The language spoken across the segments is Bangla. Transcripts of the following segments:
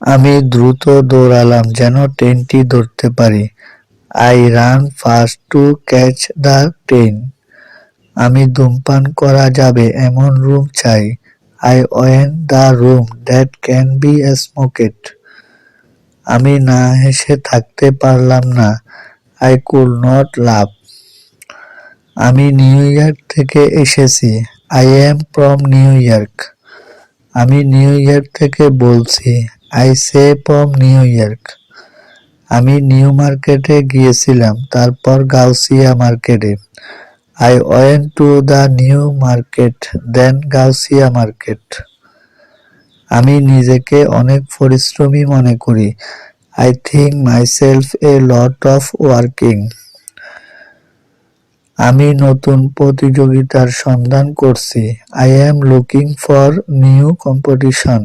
আমি দ্রুত দৌড়ালাম যেন ট্রেনটি ধরতে পারি। I run fast to catch the train. আমি ধূমপান করা যাবে এমন রুম চাই। I want the room that can be a smoked. আমি না হেসে থাকতে পারলাম না। I could not love. আমি নিউ ইয়র্ক থেকে এসেছি। I am from New York. আমি নিউ ইয়র্ক থেকে বলছি I say from New York আমি নিউ মার্কেটে গিয়েছিলাম, তারপর গাউসিয়া মার্কেটে I went to the new market then Gausia market আমি নিজেকে অনেক পরিশ্রমী মনে করি। I think myself a lot of working আমি নতুন প্রতিযোগিতার সন্ধান করছি। I am looking for new competition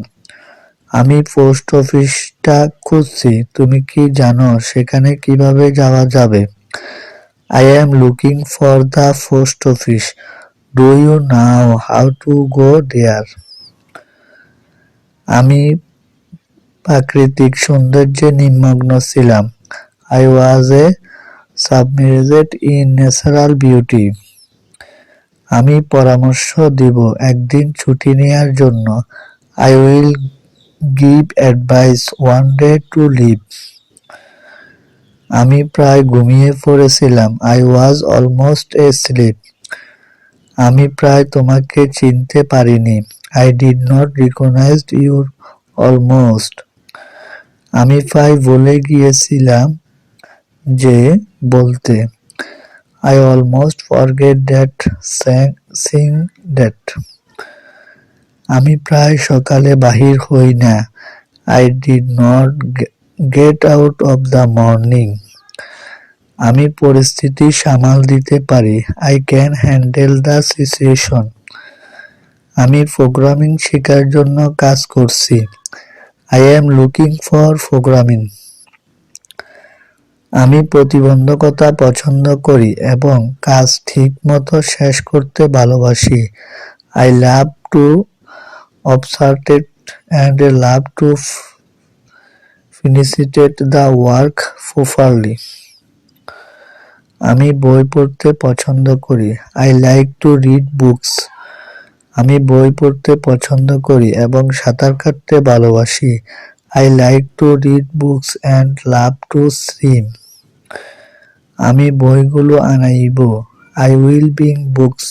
আমি পোস্ট অফিসটা খুঁজছি, তুমি কি জানো সেখানে কীভাবে যাওয়া যাবে? I am looking for the post office do you know how to go there আমি প্রাকৃতিক সৌন্দর্যে নিমগ্ন ছিলাম। I was a submerged in natural beauty আমি পরামর্শ দিব একদিন ছুটি নেওয়ার জন্য। I will give advice one day to leave আমি প্রায় ঘুমিয়ে পড়েছিলাম। I was almost asleep আমি প্রায় তোমাকে চিনতে পারিনি। I did not recognize your almost আমি প্রায় বলে গিয়েছিলাম যে বলতে। I almost forget that sing that আমি প্রায় সকালে বাহির হই না। I did not get out of the morning আমি পরিস্থিতি সামাল দিতে পারি। I can handle the situation আমি প্রোগ্রামিং শেখার জন্য কাজ করছি। I am looking for programming আমি প্রতিবন্ধকতা পছন্দ করি এবং কাজ ঠিক মতো শেষ করতে ভালোবাসি। I love to obstructed and love to finished the work properly আমি বই পড়তে পছন্দ করি। I like to read books আমি বই পড়তে পছন্দ করি এবং সাঁতার কাটতে ভালোবাসি। I like to read books and love to swim আমি বইগুলো আনাইব। I will bring books